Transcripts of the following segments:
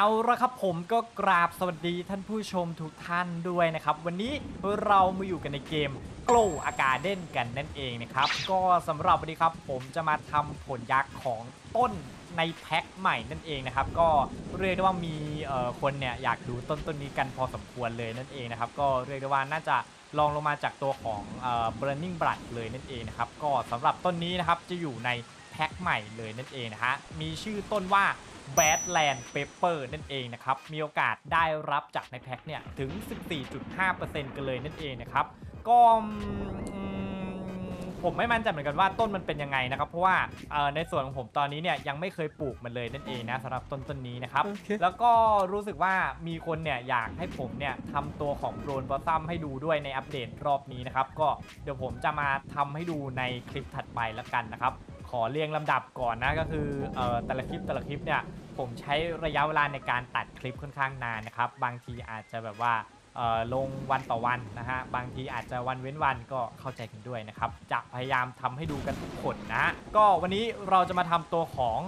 เอาละครับผมก็กราบสวัสดีท่านผู้ชมทุกท่านด้วยนะครับ วันนี้เรามาอยู่กันในเกม Glow a g a r d e n กันนั่นเองนะครับ ก็สำหรับวันนี้ครับผมจะมาทำผลยักษ์ของต้นในแพ็คใหม่นั่นเองนะครับ ก็เรียกได้ว่ามีคนเนี่ยอยากดูต้นต้นนี้กันพอสมควรเลยนั่นเองนะครับ ก็เรียกได้ว่าน่าจะลองลงมาจากตัวของเอ่อ Burning b l o o เลยนั่นเองนะครับก็สำหรับต้นนี้นะครับจะอยู่ในแพ็คใหม่เลยนั่นเองนะฮะมีชื่อต้นว่า Badland Pepper นั่นเองนะครับ มีโอกาสได้รับจากในแพ็คเนี่ย ถึง 14.5%กันเลยนั่นเองนะครับ ก็อืมผมไม่มั่นใจเหมือนกันว่าต้นมันเป็นยังไงนะครับ เพราะว่าเอ่อในส่วนของผมตอนนี้เนี่ยยังไม่เคยปลูกมันเลยนั่นเองนะสำหรับต้นต้นนี้นะครับโอเคแล้วก็รู้สึกว่ามีคนเนี่ยอยากให้ผมเนี่ยทำตัวของโดรนบอสซัมให้ดูด้วยในอัปเดตรอบนี้นะครับ ก็เดี๋ยวผมจะมาทำให้ดูในคลิปถัดไปแล้วกันนะครับ ขอเรียงลำดับก่อนนะก็คือเอ่อแต่ละคลิปแต่ละคลิปเนี่ยผมใช้ระยะเวลาในการตัดคลิปค่อนข้างนานนะครับ บางทีอาจจะแบบว่าเอ่อลงวันต่อวันนะฮะบางทีอาจจะวันเว้นวันก็เข้าใจกันด้วยนะครับ จะพยายามทำให้ดูกันทุกคนนะ ก็วันนี้เราจะมาทำตัวของ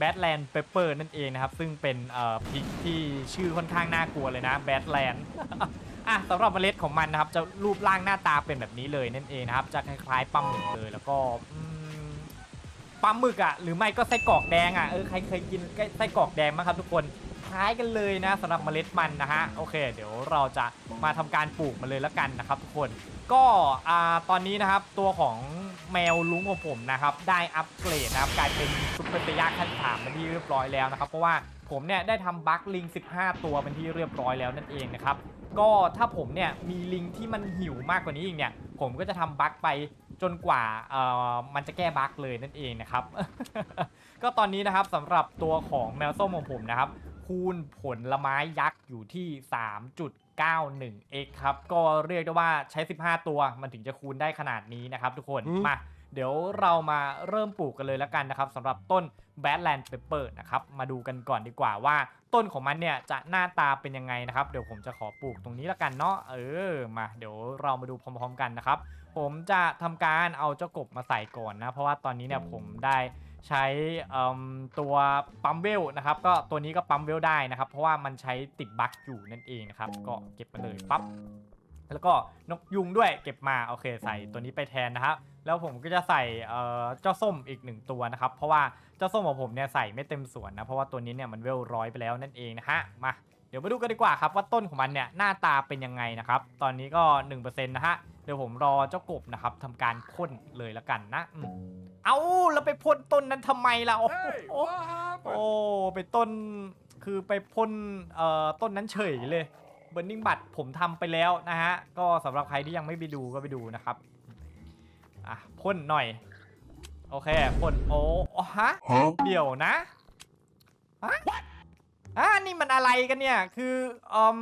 Badland Pepper นั่นเองนะครับ ซึ่งเป็นเอ่อพริกที่ชื่อค่อนข้างน่ากลัวเลยนะ Badland อะสำหรับเมล็ดของมันนะครับ จะรูปร่างหน้าตาเป็นแบบนี้เลยนั่นเองนะครับ จะคล้ายๆปลาหมึกเลยแล้วก็อืม ปลาหมึกอะหรือไม่ก็ไส้กรอกแดงอะเออใครเคยกินไส้กรอกแดงไหมครับทุกคนคล้ายกันเลยนะสำหรับเมล็ดมันนะฮะโอเค เดี๋ยวเราจะมาทำการปลูกมันเลยแล้วกันนะครับทุกคนก็อ่าตอนนี้นะครับตัวของแมวลุงของผมนะครับได้อัปเกรดนะครับกลายเป็นซุปเปอร์ตยาขั้นสามเป็นที่เรียบร้อยแล้วนะครับเพราะว่าผมเนี่ยได้ทำบัคลิง 15 ตัวเป็นที่เรียบร้อยแล้วนั่นเองนะครับก็ถ้าผมเนี่ยมีลิงที่มันหิวมากกว่านี้อีกเนี่ยผมก็จะทำบัคไป จนกว่าเอ่อมันจะแก้บัคเลยนั่นเองนะครับ ก็ตอนนี้นะครับสำหรับตัวของแมวส้มของผมนะครับ คูณผลละไม้ยักษ์อยู่ที่ 3.91x ครับ ก็เรียกได้ว่าใช้ 15 ตัวมันถึงจะคูณได้ขนาดนี้นะครับทุกคนอืมมาเดี๋ยวเรามาเริ่มปลูกกันเลยแล้วกันนะครับสำหรับต้น Badland Pepper นะครับมาดูกันก่อนดีกว่าว่า ต้นของมันเนี่ยจะหน้าตาเป็นยังไงนะครับ เดี๋ยวผมจะขอปลูกตรงนี้แล้วกันเนาะเออมาเดี๋ยวเรามาดูพร้อม ๆ กันนะครับ ผมจะทำการเอาเจ้ากบมาใส่ก่อนนะ เพราะว่าตอนนี้เนี่ยผมได้ใช้เอิ่มตัวปั๊มเวลนะครับ ก็ตัวนี้ก็ปั๊มเวลได้นะครับ เพราะว่ามันใช้ติดบั๊กอยู่นั่นเองนะครับ ก็เก็บมาเลยปั๊บแล้วก็นกยุงด้วยเก็บมาโอเคใส่ตัวนี้ไปแทนนะครับแล้วผมก็จะใส่เอ่อเจ้าส้มอีกหนึ่งตัวนะครับ เพราะว่าเจ้าส้มของผมเนี่ยใส่ไม่เต็มส่วนนะเพราะว่าตัวนี้เนี่ยมันเวลร้อยไปแล้วนั่นเองนะฮะมาเดี๋ยวมาดูกันดีกว่าครับว่าต้นของมันเนี่ยหน้าตาเป็นยังไงนะครับ ตอนนี้ก็1%นะฮะ เดี๋ยวผมรอเจ้ากบนะครับทำการพ่นเลยแล้วกันนะอืมเอาแล้วไปพ่นต้นนั้นทำไมล่ะโอ้โห Hey, what happened? โอ้ไปต้นคือไปพ่นเอ่อต้นนั้นเฉยเลยเบ r ร์ i ิ g งบัตผมทำไปแล้วนะฮะ ก็สำหรับใครที่ยังไม่ไปดูก็ไปดูนะครับอะพ่นหน่อย โอเคพ่นโอ้อ๋อฮะ Huh? เดี๋ยวนะฮะอ่านี่มันอะไรกันเนี่ย คืออืม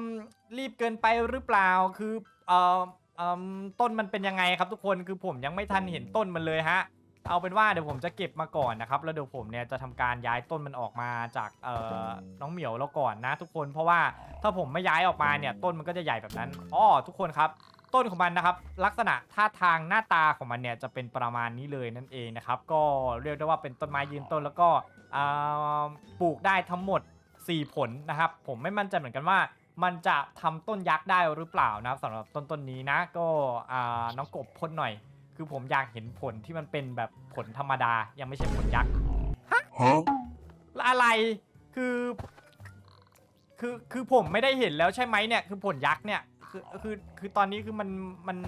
รีบเกินไปหรือเปล่า คือเอ่อ อืมต้นมันเป็นยังไงครับทุกคนคือผมยังไม่ทันเห็นต้นมันเลยฮะ เอาเป็นว่าเดี๋ยวผมจะเก็บมาก่อนนะครับแล้วเดี๋ยวผมเนี่ยจะทำการย้ายต้นมันออกมาจากเอ่อน้องเหมียวแล้วก่อนนะ ทุกคนเพราะว่าถ้าผมไม่ย้ายออกมาเนี่ยต้นมันก็จะใหญ่แบบนั้นอ๋อทุกคนครับ ต้นของมันนะครับ ลักษณะท่าทางหน้าตาของมันเนี่ยจะเป็นประมาณนี้เลยนั่นเองนะครับ ก็เรียกได้ว่าเป็นต้นไม้ยืนต้นแล้วก็อ่าปลูกได้ทั้งหมด 4 ผลนะครับ ผมไม่มั่นใจเหมือนกันว่า มันจะทำต้นยักษ์ได้หรือเปล่านะครับสำหรับต้นต้นนี้นะ ก็น้องกบพ่นหน่อย คือผมอยากเห็นผลที่มันเป็นแบบผลธรรมดา ยังไม่ใช่ผลยักษ์ Huh? อะไรคือคือคือผมไม่ได้เห็นแล้วใช่ไหมเนี่ยคือผลยักษ์เนี่ยคือคือคือตอนนี้คือมันมัน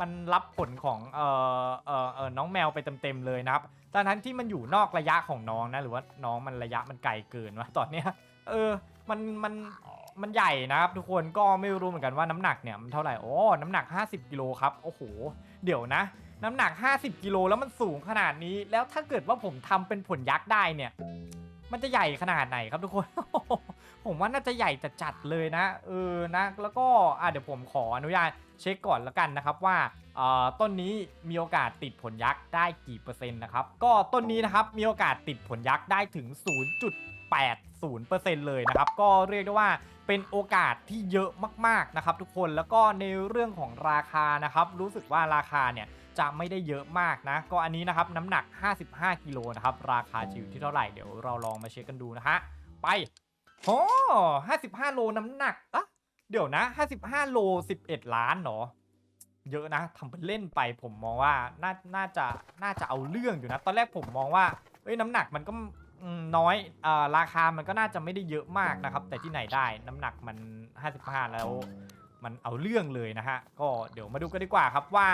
มันรับผลของเอ่อเอ่อเอ่อน้องแมวไปเต็มๆเลยนะครับตอนนั้นที่มันอยู่นอกระยะของน้องนะหรือว่าน้องมันระยะมันไกลเกินวะตอนเนี้ยเออมันมัน มันใหญ่นะครับทุกคนก็ไม่รู้เหมือนกันว่าน้ำหนักเนี่ยมันเท่าไหร่โอ้น้ำหนัก 50กิโลครับโอ้โหเดี๋ยวนะ น้ำหนัก 50กิโลแล้วมันสูงขนาดนี้ แล้วถ้าเกิดว่าผมทำเป็นผลยักษ์ได้เนี่ย มันจะใหญ่ขนาดไหนครับทุกคน ผมว่าน่าจะใหญ่จัดๆเลยนะเออนะ แล้วก็อะเดี๋ยวผมขออนุญาตเช็คก่อนแล้วกันนะครับว่าเอ่อต้นนี้มีโอกาสติดผลยักษ์ได้กี่เปอร์เซ็นต์นะครับก็ต้นนี้นะครับมีโอกาสติดผลยักษ์ได้ถึง 0%เลยนะครับ ก็เรียกได้ว่าเป็นโอกาสที่เยอะมากๆนะครับทุกคนแล้วก็ในเรื่องของราคานะครับ รู้สึกว่าราคาเนี่ยจะไม่ได้เยอะมากนะ ก็อันนี้นะครับน้ำหนัก 55กิโลนะครับ ราคาจะอยู่ที่เท่าไหร่เดี๋ยวเราลองมาเช็คกันดูนะฮะไปโอ้ห้าสิบห้าโลน้ำหนักอะเดี๋ยวนะห้าสิบห้าโลสิบเอ็ดล้านเหรอเยอะนะทำเป็นเล่นไปผมมองว่าน่าน่าจะน่าจะเอาเรื่องอยู่นะ ตอนแรกผมมองว่าเอ้ยน้ำหนักมันก็ อืมน้อยอ่าราคามันก็น่าจะไม่ได้เยอะมากนะครับ แต่ที่ไหนได้น้ำหนักมัน 55 แล้ว มันเอาเรื่องเลยนะฮะ ก็เดี๋ยวมาดูกันดีกว่าครับว่า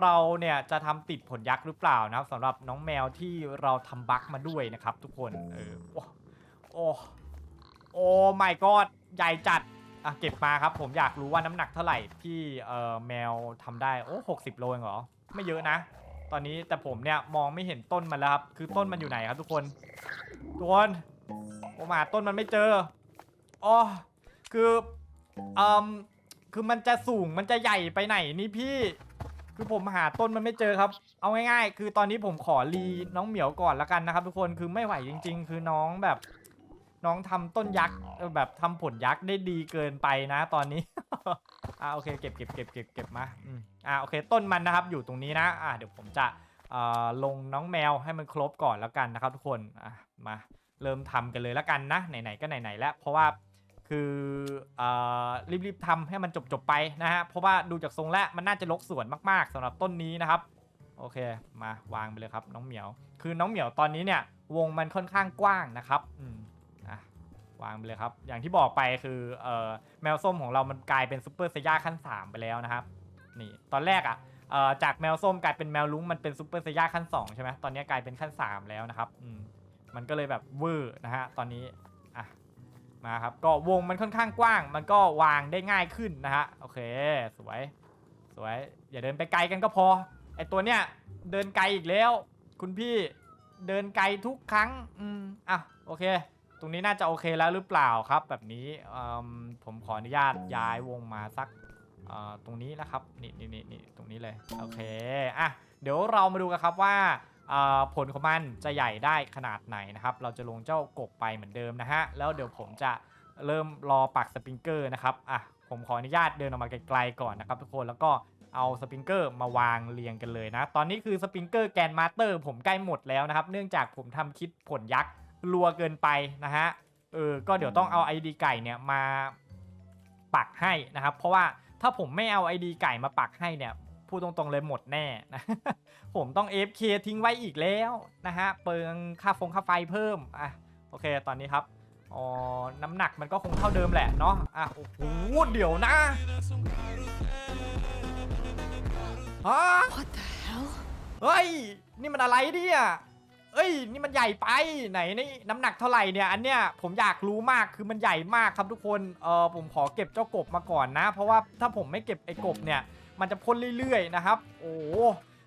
เราเนี่ยจะทำติดผลยักษ์หรือเปล่านะครับสำหรับน้องแมวที่เราทำบั๊กมาด้วยนะครับ ทุกคนเออโอ้โอ้โอ้ my god ใหญ่จัดอะเก็บมาครับ ผมอยากรู้ว่าน้ำหนักเท่าไหร่ที่เอ่อแมวทำได้โอ้หกสิบโลเองเหรอ ไม่เยอะนะ ตอนนี้แต่ผมเนี่ยมองไม่เห็นต้นมันแล้วครับ คือต้นมันอยู่ไหนครับทุกคน ทุกคนผมหาต้นมันไม่เจออ๋อคืออ่มคือมันจะสูงมันจะใหญ่ไปไหนนี่พี่ คือผมหาต้นมันไม่เจอครับ เอาง่ายๆ คือตอนนี้ผมขอรีน้องเหมียวก่อนละกันนะครับ ทุกคนคือไม่ไหวจริง ๆ คือน้องแบบ น้องทำต้นยักษ์แบบทำผลยักษ์ได้ดีเกินไปนะตอนนี้ อ่าโอเคเก็บเก็บเก็บเก็บเก็บมาอืมอ่าโอเค ต้นมันนะครับอยู่ตรงนี้นะอ่าเดี๋ยวผมจะเอ่อลงน้องแมวให้มันครบก่อนแล้วกันนะครับทุกคนอะมาเริ่มทำกันเลยแล้วกันนะไหนๆก็ไหนๆแล้ว เพราะว่าคือเอ่อรีบๆทำให้มันจบๆไปนะฮะเพราะว่าดูจากทรงแล้วมันน่าจะลกสวนมากๆสำหรับต้นนี้นะครับ โอเคมาวางไปเลยครับน้องเหมียว คือน้องเหมียวตอนนี้เนี่ยวงมันค่อนข้างกว้างนะครับอืม วางไปเลยครับ อย่างที่บอกไปคือเอ่อแมวส้มของเรามันกลายเป็นซูเปอร์เซย่าขั้น 3 ไปแล้วนะครับ นี่ตอนแรกอะเอ่อจากแมวส้มกลายเป็นแมวลุ้งมันเป็นซูเปอร์เซย่าขั้น 2 ใช่ไหมตอนนี้กลายเป็นขั้น 3 แล้วนะครับอืมมันก็เลยแบบเวอร์นะฮะตอนนี้อะมาครับก็วงมันค่อนข้างกว้าง มันก็วางได้ง่ายขึ้นนะฮะโอเคสวยสวยอย่าเดินไปไกลกันก็พอไอตัวเนี้ยเดินไกลอีกแล้ว คุณพี่เดินไกลทุกครั้งอืมอะโอเค ตรงนี้น่าจะโอเคแล้วหรือเปล่าครับ แบบนี้ผมขออนุญาตย้ายวงมาสักตรงนี้นะครับนี่นี่นี่นี่ตรงนี้เลยโอเคอะเดี๋ยวเรามาดูกันครับว่าผลของมันจะใหญ่ได้ขนาดไหนนะครับ เราจะลงเจ้ากบไปเหมือนเดิมนะฮะแล้วเดี๋ยวผมจะเริ่มรอปักสปริงเกอร์นะครับอะผมขออนุญาตเดินออกมาไกลๆก่อนนะครับทุกคนแล้วก็เอาสปริงเกอร์มาวางเรียงกันเลยนะ ตอนนี้คือสปริงเกอร์แกนมาสเตอร์ผมใกล้หมดแล้วนะครับ เนื่องจากผมทำคลิปผลยักษ์ รัวเกินไปนะฮะเออก็เดี๋ยวต้องเอา ID ไก่เนี่ยมาปักให้นะครับ เพราะว่าถ้าผมไม่เอา ID ไก่มาปักให้เนี่ยพูดตรงๆเลยหมดแน่นะผมต้อง AFK ทิ้งไว้อีกแล้วนะฮะเปิงค่าฟงค่าไฟเพิ่มอะโอเคตอนนี้ครับอ๋อน้ำหนักมันก็คงเท่าเดิมแหละเนาะอะโอ้โหเดี๋ยวนะฮะ What the hell? เฮ้ยนี่มันอะไรเนี่ย เอ้ย นี่มันใหญ่ไปไหนนี่น้ำหนักเท่าไหร่เนี่ยอันเนี้ยผมอยากรู้มากคือมันใหญ่มากครับทุกคนเออผมขอเก็บเจ้ากบมาก่อนนะ เพราะว่าถ้าผมไม่เก็บไอ้กบเนี่ย มันจะพ่นเรื่อยๆนะครับ โอ้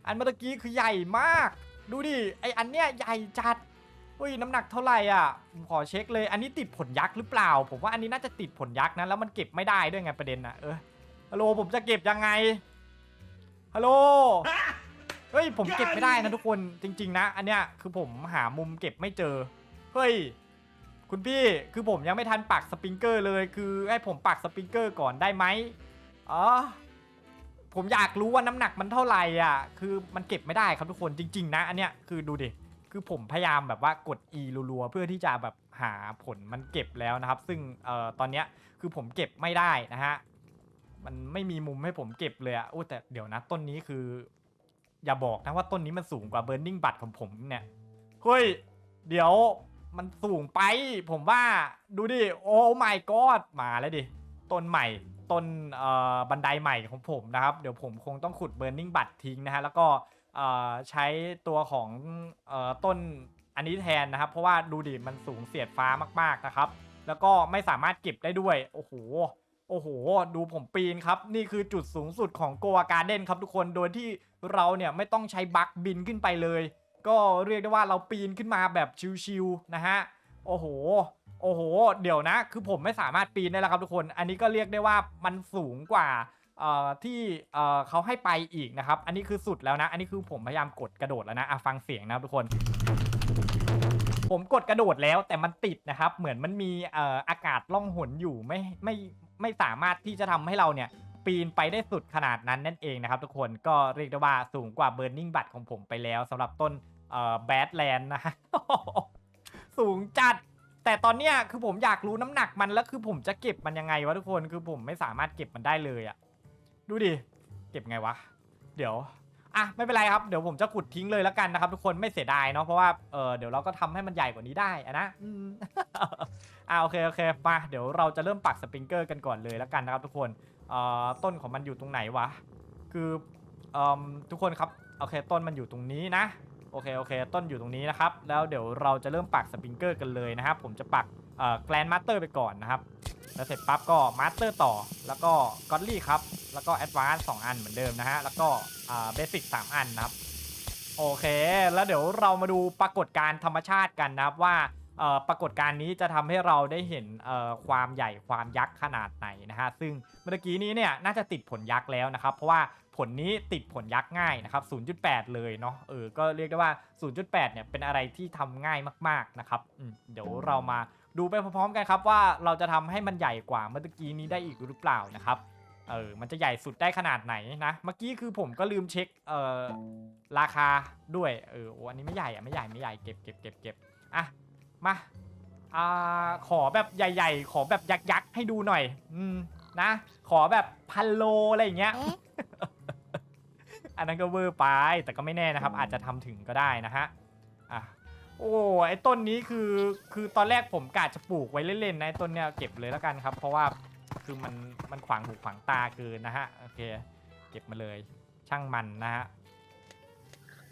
อันเมื่อกี้คือใหญ่มาก ดูดิไออันเนี้ยใหญ่จัดเฮ้ยน้ำหนักเท่าไหร่อะผมขอเช็คเลย อันนี้ติดผลยักษ์หรือเปล่า ผมว่าอันนี้น่าจะติดผลยักษ์นะแล้วมันเก็บไม่ได้ด้วยไงประเด็นอะเออฮัลโหลผมจะเก็บยังไงฮัลโหล เฮ้ยผมเก็บไม่ได้นะทุกคนจริง ๆ นะ อันเนี้ยคือผมหามุมเก็บไม่เจอเฮ้ยคุณพี่คือผมยังไม่ทันปักสปริงเกอร์เลย คือให้ผมปักสปริงเกอร์ก่อนได้ไหมอ๋อผมอยากรู้ว่าน้ำหนักมันเท่าไหร่อะ คือมันเก็บไม่ได้ครับทุกคนจริง ๆ นะ อันเนี้ยคือดูดิคือผมพยายามแบบว่ากด E รัวๆเพื่อที่จะแบบหาผลมันเก็บแล้วนะครับ ซึ่งเอ่อตอนเนี้ยคือผมเก็บไม่ได้นะฮะมันไม่มีมุมให้ผมเก็บเลยอะโอ้แต่เดี๋ยวนะต้นนี้คือ อย่าบอกนะว่าต้นนี้มันสูงกว่า Burning บัตของผมเนี่ยเฮ้ย เดี๋ยวมันสูงไป ผมว่าดูดิ โอ้ my god มาแล้วดิ ต้นใหม่ ต้นเอ่อบันไดใหม่ของผมนะครับ เดี๋ยวผมคงต้องขุด Burning บัตทิ้งนะฮะ แล้วก็เอ่อใช้ตัวของเอ่อต้นอันนี้แทนนะครับ เพราะว่าดูดิ มันสูงเสียดฟ้ามากๆนะครับ แล้วก็ไม่สามารถเก็บได้ด้วย โอ้โห โอ้โห ดูผมปีนครับ นี่คือจุดสูงสุดของโกวาการ์เด้นครับทุกคนโดยที่เราเนี่ยไม่ต้องใช้บัคบินขึ้นไปเลย ก็เรียกได้ว่าเราปีนขึ้นมาแบบชิวๆนะฮะโอ้โหโอ้โห เดี๋ยวนะ คือผมไม่สามารถปีนได้แล้วครับทุกคน อันนี้ก็เรียกได้ว่ามันสูงกว่าที่เขาให้ไปอีกนะครับ อันนี้คือสุดแล้วนะ อันนี้คือผมพยายามกดกระโดดแล้วนะะฟังเสียงนะครับทุกคน ผมกดกระโดดแล้วแต่มันติดนะครับ เหมือนมันมีเอ่ออากาศล่องหนอยู่ไม่ไม่ ไม่สามารถที่จะทำให้เราเนี่ยปีนไปได้สุดขนาดนั้นนั่นเองนะครับทุกคนก็เรียกได้ว่าสูงกว่า Burning บัตของผมไปแล้วสำหรับต้นเอ่อแบดแลนด์นะฮะสูงจัดแแต่ตอนเนี้ยคือผมอยากรู้น้ำหนักมันแล้วคือผมจะเก็บมันยังไงวะทุกคนคือผมไม่สามารถเก็บมันได้เลยอะดูดิเก็บไงวะ เดี๋ยว อะไม่เป็นไรครับเดี๋ยวผมจะขุดทิ้งเลยแล้วกันนะครับทุกคนไม่เสียดายเนาะเพราะว่าเออเดี๋ยวเราก็ทำให้มันใหญ่กว่านี้ได้อะนะอืม อ่าโอเคโอเคมาเดี๋ยวเราจะเริ่มปักสปริงเกอร์กันก่อนเลยแล้วกันนะครับทุกคนเอ่อต้นของมันอยู่ตรงไหนวะคือเอ่อทุกคนครับโอเคต้นมันอยู่ตรงนี้นะโอเคโอเค ต้นอยู่ตรงนี้นะครับแล้วเดี๋ยวเราจะเริ่มปักสปริงเกอร์กันเลยนะครับผมจะปัก แกลนมาสเตอร์ไปก่อนนะครับ แล้วเสร็จปั๊บก็มาสเตอร์ต่อ แล้วก็ก็อดลี่ครับ แล้วก็แอดวานซ์สองอันเหมือนเดิมนะฮะ แล้วก็เบสิกสามอันนะครับ โอเค แล้วเดี๋ยวเรามาดูปรากฏการณ์ธรรมชาติกันนะครับว่าปรากฏการณ์นี้จะทำให้เราได้เห็นความใหญ่ความยักษ์ขนาดไหนนะฮะ ซึ่งเมื่อกี้นี้เนี่ยน่าจะติดผลยักษ์แล้วนะครับ เพราะว่าผลนี้ติดผลยักษ์ง่ายนะครับ 0.8 เลยเนาะ เออ ก็เรียกได้ว่า 0.8 เนี่ยเป็นอะไรที่ทำง่ายมาก ๆ นะครับ เดี๋ยวเรามา ดูไปพร้อมๆกันครับว่าเราจะทำให้มันใหญ่กว่าเมื่อกี้นี้ได้อีกหรือเปล่านะครับเออมันจะใหญ่สุดได้ขนาดไหนนะเมื่อกี้คือผมก็ลืมเช็คเอ่อราคาด้วยเออโอ้อันนี้ไม่ใหญ่อะไม่ใหญ่ไม่ใหญ่เก็บเก็บเก็บเก็บอะมาอ่าขอแบบใหญ่ ๆ ขอแบบยักษ์ๆให้ดูหน่อย อืมนะ ขอแบบพันโลอะไรอย่างเงี้ยอันนั้นก็เวอร์ไปแต่ก็ไม่แน่นะครับ อาจจะทำถึงก็ได้นะฮะอะ โอ้ไอ้ต้นนี้คือคือตอนแรกผมกะจะปลูกไว้เล่นๆนะไอ้ต้นเนี้ยเก็บเลยแล้วกันครับ เพราะว่าคือมันมันขวางหูขวางตาเกินนะฮะโอเค เก็บมาเลย ช่างมันนะฮะ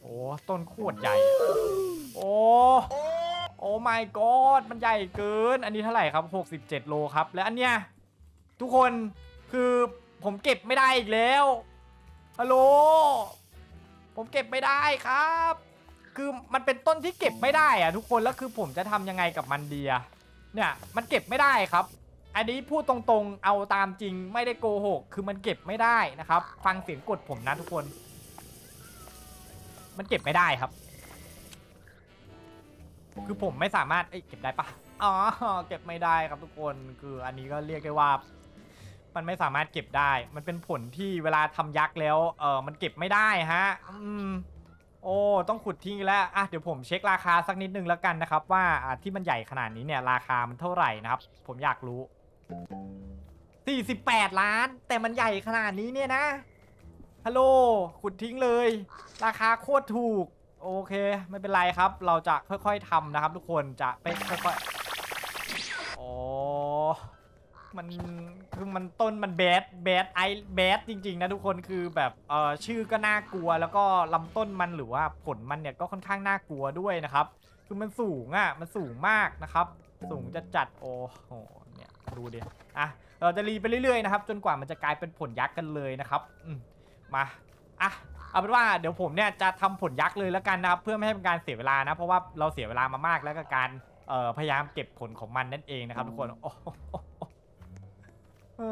โอ้ต้นโคตรใหญ่ โอ้โอ้ my god มันใหญ่เกิน อันนี้เท่าไหร่ครับ 67 โลครับ และอันเนี้ยทุกคนคือผมเก็บไม่ได้อีกแล้วฮัลโหลผมเก็บไม่ได้ครับ คือมันเป็นต้นที่เก็บไม่ได้อะทุกคนแล้วคือผมจะทำยังไงกับมันดีอะเนี่ยมันเก็บไม่ได้ครับ อันนี้พูดตรงๆเอาตามจริงไม่ได้โกหกคือมันเก็บไม่ได้นะครับ ฟังเสียงกดผมนะทุกคน มันเก็บไม่ได้ครับ คือผมไม่สามารถเอ้ยเก็บได้ปะอ๋อเก็บไม่ได้ครับทุกคนคืออันนี้ก็เรียกได้ว่ามันไม่สามารถเก็บได้ มันเป็นผลที่เวลาทำยักษ์แล้ว เออมันเก็บไม่ได้ฮะ อืม โอ้ ต้องขุดทิ้งอีกแล้วอะเดี๋ยวผมเช็คราคาสักนิดนึงแล้วกันนะครับ ว่าอะที่มันใหญ่ขนาดนี้เนี่ยราคามันเท่าไหร่นะครับ ผมอยากรู้ 48 ล้าน แต่มันใหญ่ขนาดนี้เนี่ยนะ ฮัลโหล ขุดทิ้งเลย ราคาโคตรถูก โอเค ไม่เป็นไรครับ เราจะค่อยๆทำนะครับทุกคน จะไปค่อยๆ มันคือมันต้นมันแบดแบดไอแบดจริง ๆ นะทุกคนคือแบบเออชื่อก็น่ากลัว แล้วก็ลำต้นมันหรือว่าผลมันเนี่ยก็ค่อนข้างน่ากลัวด้วยนะครับ คือมันสูงอะมันสูงมากนะครับ สูงจะจัดโอ้โหเนี่ยดูดิอะเราจะรีไปเรื่อยๆนะครับ จนกว่ามันจะกลายเป็นผลยักษ์กันเลยนะครับมมาอะเอาเป็นว่าเดี๋ยวผมเนี่ยจะทำผลยักษ์เลยแล้วกันนะครับ เพื่อไม่ให้เป็นการเสียเวลานะ เพราะว่าเราเสียเวลามามากแล้วกับการพยายามเก็บผลของมันนั่นเองนะครับทุกคนโอ้โห เอ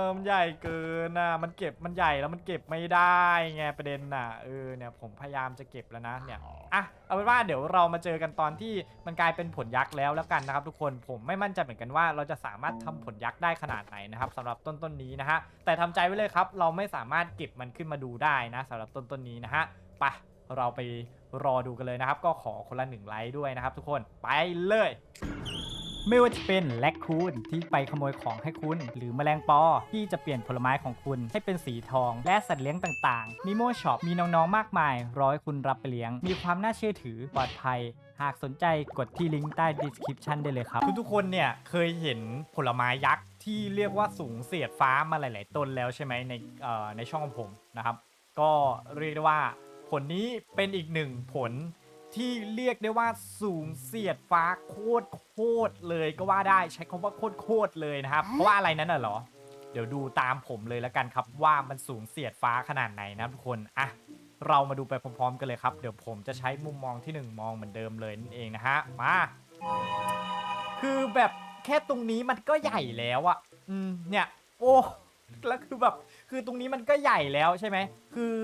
อมันใหญ่เกินน่ะมันเก็บมันใหญ่แล้วมันเก็บไม่ได้ไงประเด็นน่ะเออเนี่ยผมพยายามจะเก็บแล้วนะเนี่ยอะเอาเป็นว่าเดี๋ยวเรามาเจอกันตอนที่มันกลายเป็นผลยักษ์แล้วแล้วกันนะครับทุกคนผมไม่มั่นใจเหมือนกันว่า เราจะสามารถทำผลยักษ์ได้ขนาดไหนนะครับสำหรับต้นต้นนี้นะฮะแต่ทำใจไว้เลยครับ เราไม่สามารถเก็บมันขึ้นมาดูได้นะสำหรับต้นต้นนี้นะฮะไปเราไปรอดูกันเลยนะครับ ก็ขอคนละหนึ่งไลค์ด้วยนะครับ ทุกคนไปเลย ไม่ว่าจะเป็นแลคคูนที่ไปขโมยของให้คุณ หรือแมลงปอที่จะเปลี่ยนผลไม้ของคุณให้เป็นสีทอง และสัตว์เลี้ยงต่างๆ มีโมช็อปมีน้องๆ มากมายร้อยคุณรับไปเลี้ยง มีความน่าเชื่อถือปลอดภัย หากสนใจกดที่ลิงก์ใต้ description ได้เลยครับ ทุกๆคนเนี่ยเคยเห็นผลไม้ยักษ์ที่เรียกว่าสูงเสียดฟ้ามาหลาย ๆ ต้นแล้วใช่ไหมในเอ่อในช่องของผมนะครับ ก็เรียกได้ว่าผลนี้เป็นอีกหนึ่งผล ที่เรียกได้ว่าสูงเสียดฟ้าโคตรโคตรเลยก็ว่าได้ใช้คำว่าโคตรโคตรเลยนะครับ เพราะว่าอะไรนั้นน่ะเหรอ เดี๋ยวดูตามผมเลยแล้วกันครับว่ามันสูงเสียดฟ้าขนาดไหนนะทุกคนอะเรามาดูไปพร้อมๆกันเลยครับ เดี๋ยวผมจะใช้มุมมองที่หนึ่งมองเหมือนเดิมเลยนั่นเองนะฮะมา คือแบบแค่ตรงนี้มันก็ใหญ่แล้วอะอืมเนี่ย โอ้แล้วคือแบบคือตรงนี้มันก็ใหญ่แล้วใช่ไหมคือ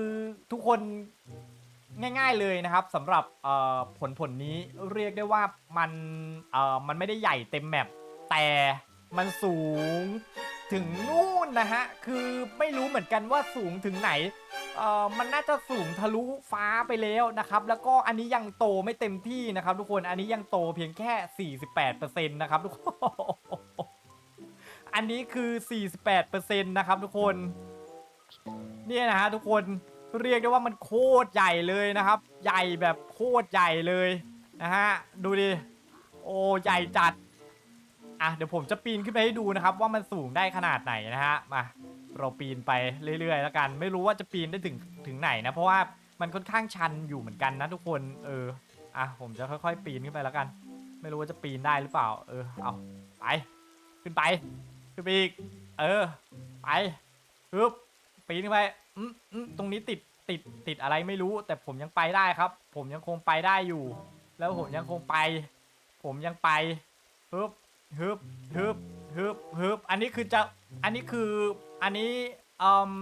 ทุกคน ง่าย ๆเลยนะครับสำหรับผลผลนี้เรียกได้ว่ามันมันไม่ได้ใหญ่เต็มแมปแต่มันสูงถึงนู่นนะฮะ คือไม่รู้เหมือนกันว่าสูงถึงไหนเอ่อมันน่าจะสูงทะลุฟ้าไปแล้วนะครับ แล้วก็อันนี้ยังโตไม่เต็มที่นะครับ ทุกคน อันนี้ยังโตเพียงแค่ 48%นะครับทุกคน อันนี้คือ 48%นะครับทุกคน เนี่ยนะฮะทุกคน เรียกได้ว่ามันโคตรใหญ่เลยนะครับ ใหญ่แบบโคตรใหญ่เลยนะฮะดูดิโอ้ใหญ่จัดอะเดี๋ยวผมจะปีนขึ้นไปให้ดูนะครับ ว่ามันสูงได้ขนาดไหนนะฮะมาเราปีนไปเรื่อยๆ แล้วกัน ไม่รู้ว่าจะปีนได้ถึงถึงไหนนะ เพราะว่ามันค่อนข้างชันอยู่เหมือนกันนะทุกคนเอออะผมจะค่อยๆ ปีนขึ้นไปแล้วกัน ไม่รู้ว่าจะปีนได้หรือเปล่า เออเอาไปขึ้นไปขึ้นไปอีกเออไปปึ๊บปีนขึ้นไป อืมอืมตรงนี้ติดติดติดอะไรไม่รู้ แต่ผมยังไปได้ครับ ผมยังคงไปได้อยู่ แล้วผมยังคงไป ผมยังไปฮึบฮึบฮึบฮึบฮึบอันนี้คือจะอันนี้คืออันนี้อืม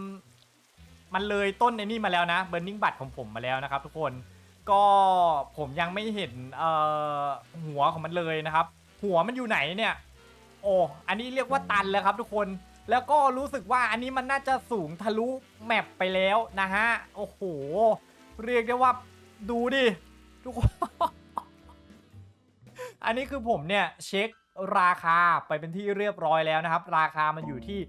มันเลยต้นไอ้นี่มาแล้วนะเบ r ร์ i ิ g บัตของผมมาแล้วนะครับ ทุกคนก็ผมยังไม่เห็นเอ่อหัวของมันเลยนะครับ หัวมันอยู่ไหนเนี่ย โอ้อันนี้เรียกว่าตันแล้วครับ ทุกคน แล้วก็รู้สึกว่าอันนี้มันน่าจะสูงทะลุแมปไปแล้วนะฮะ โอ้โห เรียกได้ว่าดูดิ ทุกคน อันนี้คือผมเนี่ยเช็คราคาไปเป็นที่เรียบร้อยแล้วนะครับ ราคามันอยู่ที่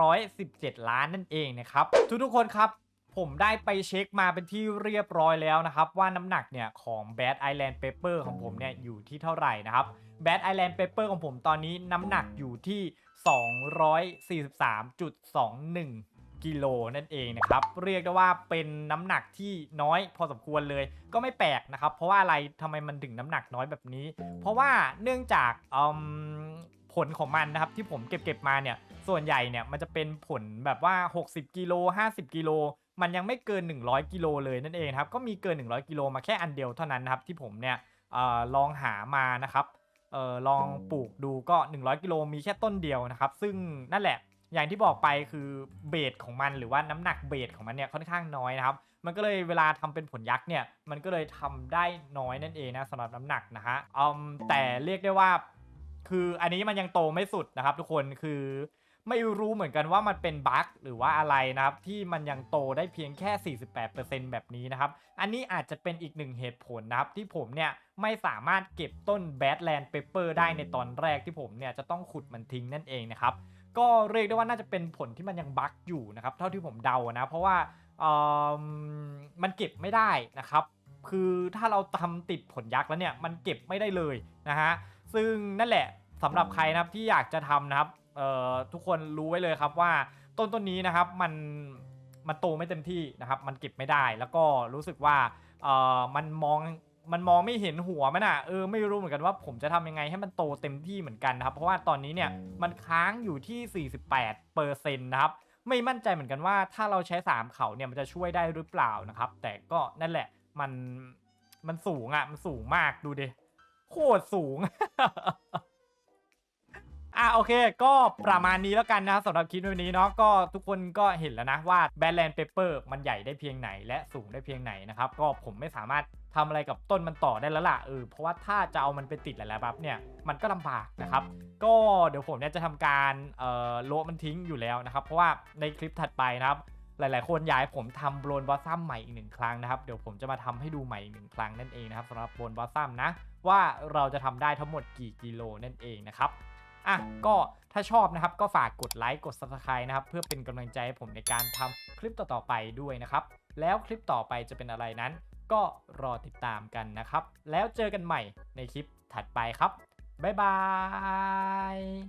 217 ล้านนั่นเองนะครับ ทุกๆคนครับผมได้ไปเช็คมาเป็นที่เรียบร้อยแล้วนะครับ ว่าน้ำหนักเนี่ยของ Bad Island Paper ของผมเนี่ยอยู่ที่เท่าไหร่นะครับ Bad Island Paper ของผมตอนนี้น้ำหนักอยู่ที่ 243.21 กิโลนั่นเองนะครับ เรียกได้ว่าเป็นน้ำหนักที่น้อยพอสมควรเลย ก็ไม่แปลกนะครับ เพราะว่าอะไรทำไมมันถึงน้ำหนักน้อยแบบนี้ เพราะว่าเนื่องจากผลของมันนะครับที่ผมเก็บเก็บมาเนี่ย ส่วนใหญ่เนี่ยมันจะเป็นผลแบบว่า 60 กิโล 50 กิโล มันยังไม่เกิน 100 กิโลเลยนั่นเองครับ ก็มีเกิน 100 กิโลมาแค่อันเดียวเท่านั้นนะครับที่ผมเนี่ยออลองหามานะครับ เออลองปลูกดูก็ 100 กิโลมีแค่ต้นเดียวนะครับ ซึ่งนั่นแหละอย่างที่บอกไปคือเบสของมันหรือว่าน้ำหนักเบสของมันเนี่ยค่อนข้างน้อยนะครับ มันก็เลยเวลาทำเป็นผลยักษ์เนี่ยมันก็เลยทำได้น้อยนั่นเองนะสำหรับน้ำหนักนะฮะอืมแต่เรียกได้ว่า คืออันนี้มันยังโตไม่สุดนะครับ ทุกคนคือ ไม่รู้เหมือนกันว่ามันเป็นบั๊กหรือว่าอะไรนะครับ ที่มันยังโตได้เพียงแค่ 48%แบบนี้นะครับ อันนี้อาจจะเป็นอีกหนึ่งเหตุผลนะครับ ที่ผมเนี่ยไม่สามารถเก็บต้น Badland Pepper ได้ในตอนแรกที่ผมเนี่ยจะต้องขุดมันทิ้งนั่นเองนะครับ ก็เรียกได้ว่าน่าจะเป็นผลที่มันยังบั๊กอยู่นะครับ เท่าที่ผมเดานะ เพราะว่าเอิ่มมันเก็บไม่ได้นะครับ คือถ้าเราทำติดผลยักษ์แล้วเนี่ยมันเก็บไม่ได้เลยนะฮะ ซึ่งนั่นแหละสำหรับใครนะครับที่อยากจะทำนะครับ ทุกคนรู้ไว้เลยครับว่าต้นต้นนี้นะครับมันมันโตไม่เต็มที่นะครับ มันเก็บไม่ได้แล้วก็รู้สึกว่าเอ่อมันมองมันมองไม่เห็นหัวมันอะเออไม่รู้เหมือนกันว่าผมจะทำยังไงให้มันโตเต็มที่เหมือนกันนะครับ เพราะว่าตอนนี้เนี่ยมันค้างอยู่ที่ 48เปอร์เซ็นต์นะครับไม่มั่นใจเหมือนกันว่าถ้าเราใช้ 3 เขาเนี่ยมันจะช่วยได้หรือเปล่านะครับ แต่ก็นั่นแหละมันมันสูงอะมันสูงมากดูดิโคตรสูง อะโอเค ก็ประมาณนี้แล้วกันนะครับสำหรับคลิปวันนี้เนาะก็ทุกคนก็เห็นแล้วนะว่า Badland Paper มันใหญ่ได้เพียงไหนและสูงได้เพียงไหนนะครับก็ผมไม่สามารถทำอะไรกับต้นมันต่อได้แล้วล่ะเออเพราะว่าถ้าจะเอามันไปติดหลายๆบัฟเนี่ยมันก็ลำบากนะครับ ก็เดี๋ยวผมเนี่ยจะทำการเอ่อโละมันทิ้งอยู่แล้วนะครับ เพราะว่าในคลิปถัดไปนะครับหลาย ๆ คนอยากให้ผมทำโบรนบอสซัมใหม่อีกหนึ่งครั้งนะครับ เดี๋ยวผมจะมาทำให้ดูใหม่อีกหนึ่งครั้งนั่นเองนะครับสำหรับโบรนบอสซัมนะ ว่าเราจะทำได้ทั้งหมดกี่กิโลนั่นเองนะครับ อะก็ถ้าชอบนะครับก็ฝากกดไลค์กด subscribe นะครับ เพื่อเป็นกำลังใจให้ผมในการทำคลิปต่อๆไปด้วยนะครับ แล้วคลิปต่อไปจะเป็นอะไรนั้น ก็รอติดตามกันนะครับ แล้วเจอกันใหม่ในคลิปถัดไปครับ บ๊ายบาย